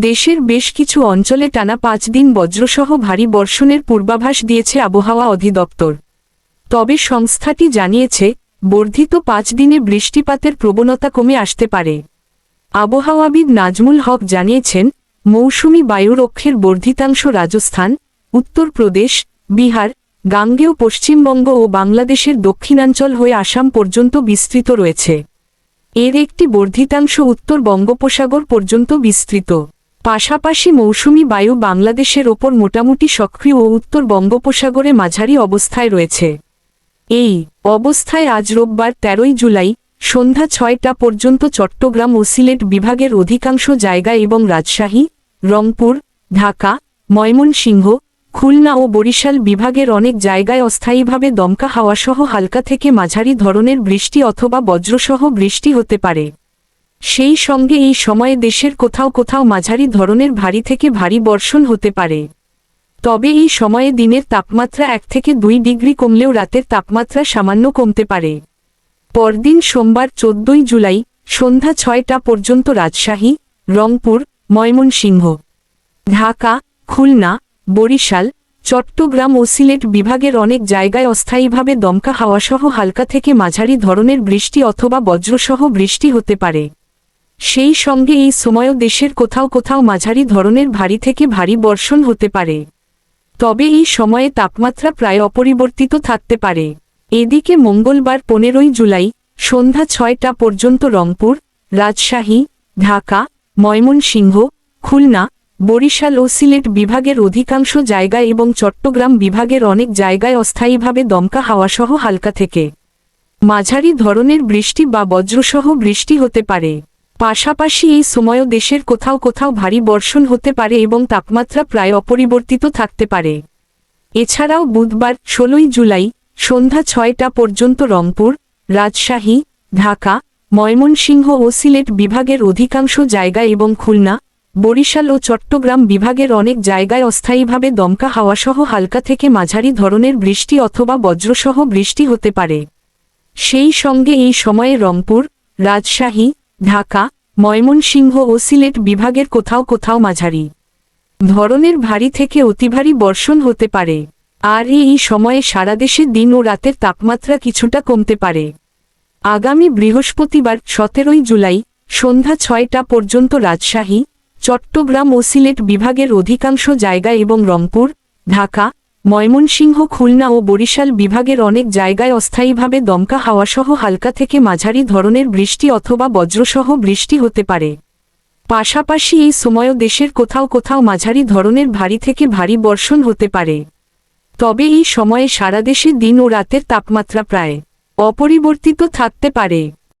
দেশের বেশ কিছু অঞ্চলে টানা পাঁচ দিন বজ্রসহ ভারী বর্ষণের পূর্বাভাস দিয়েছে আবহাওয়া অধিদপ্তর। তবে সংস্থাটি জানিয়েছে, বর্ধিত পাঁচ দিনে বৃষ্টিপাতের প্রবণতা কমে আসতে পারে। আবহাওয়াবিদ নাজমুল হক জানিয়েছেন, মৌসুমি বায়ুরক্ষের বর্ধিতাংশ রাজস্থান, উত্তরপ্রদেশ, বিহার, গাঙ্গেয় পশ্চিমবঙ্গ ও বাংলাদেশের দক্ষিণাঞ্চল হয়ে আসাম পর্যন্ত বিস্তৃত রয়েছে। এর একটি বর্ধিতাংশ উত্তর বঙ্গোপসাগর পর্যন্ত বিস্তৃত। পাশাপাশি মৌসুমি বায়ু বাংলাদেশের ওপর মোটামুটি সক্রিয় ও উত্তর বঙ্গোপসাগরে মাঝারি অবস্থায় রয়েছে। এই অবস্থায় আজ রোববার তেরোই জুলাই, সন্ধ্যা ছয়টা পর্যন্ত চট্টগ্রাম ও সিলেট বিভাগের অধিকাংশ জায়গা এবং রাজশাহী, রংপুর, ঢাকা, ময়মনসিংহ, খুলনা ও বরিশাল বিভাগের অনেক জায়গায় অস্থায়ীভাবে দমকা হাওয়াসহ হালকা থেকে মাঝারি ধরনের বৃষ্টি অথবা বজ্রসহ বৃষ্টি হতে পারে। সেই সঙ্গে এই সময়ে দেশের কোথাও কোথাও মাঝারি ধরনের ভারী থেকে ভারী বর্ষণ হতে পারে। তবে এই সময়ে দিনের তাপমাত্রা এক থেকে দুই ডিগ্রি কমলেও রাতের তাপমাত্রা সামান্য কমতে পারে। পরদিন সোমবার চোদ্দই জুলাই, সন্ধ্যা ছয়টা পর্যন্ত রাজশাহী, রংপুর, ময়মনসিংহ, ঢাকা, খুলনা, বরিশাল, চট্টগ্রাম ও সিলেট বিভাগের অনেক জায়গায় অস্থায়ীভাবে দমকা হাওয়াসহ হালকা থেকে মাঝারি ধরনের বৃষ্টি অথবা বজ্রসহ বৃষ্টি হতে পারে। সেই সঙ্গে এই সময়ও দেশের কোথাও কোথাও মাঝারি ধরনের ভারী থেকে ভারী বর্ষণ হতে পারে। তবে এই সময়ে তাপমাত্রা প্রায় অপরিবর্তিত থাকতে পারে। এদিকে মঙ্গলবার পনেরোই জুলাই, সন্ধ্যা ছয়টা পর্যন্ত রংপুর, রাজশাহী, ঢাকা, ময়মনসিংহ, খুলনা, বরিশাল ও সিলেট বিভাগের অধিকাংশ জায়গায় এবং চট্টগ্রাম বিভাগের অনেক জায়গায় অস্থায়ীভাবে দমকা হাওয়াসহ হালকা থেকে মাঝারি ধরনের বৃষ্টি বা বজ্রসহ বৃষ্টি হতে পারে। পাশাপাশি এই সময়ও দেশের কোথাও কোথাও ভারী বর্ষণ হতে পারে এবং তাপমাত্রা প্রায় অপরিবর্তিত থাকতে পারে। এছাড়াও বুধবার, ষোলোই জুলাই, সন্ধ্যা ছয়টা পর্যন্ত রংপুর, রাজশাহী, ঢাকা, ময়মনসিংহ ও সিলেট বিভাগের অধিকাংশ জায়গা এবং খুলনা, বরিশাল ও চট্টগ্রাম বিভাগের অনেক জায়গায় অস্থায়ীভাবে দমকা হাওয়াসহ হালকা থেকে মাঝারি ধরনের বৃষ্টি অথবা বজ্রসহ বৃষ্টি হতে পারে। সেই সঙ্গে এই সময়ে রংপুর, রাজশাহী ঢাকা, ময়মনসিংহ ও সিলেট বিভাগের কোথাও কোথাও মাঝারি ধরনের ভারী থেকে অতিভারী বর্ষণ হতে পারে। আর এই সময়ে সারা দেশে দিন ও রাতের তাপমাত্রা কিছুটা কমতে পারে। আগামী বৃহস্পতিবার, সতেরোই জুলাই, সন্ধ্যা ছয়টা পর্যন্ত রাজশাহী, চট্টগ্রাম ও সিলেট বিভাগের অধিকাংশ জায়গা এবং রংপুর, ঢাকা ময়মনসিংহ, খুলনা ও বরিশাল বিভাগের অনেক জায়গায় অস্থায়ীভাবে দমকা হাওয়াসহ হালকা থেকে মাঝারি ধরনের বৃষ্টি অথবা বজ্রসহ বৃষ্টি হতে পারে। পাশাপাশি এই সময়ও দেশের কোথাও কোথাও মাঝারি ধরনের ভারী থেকে ভারী বর্ষণ হতে পারে। তবে এই সময়ে সারা দেশে দিন ও রাতের তাপমাত্রা প্রায় অপরিবর্তিত থাকতে পারে।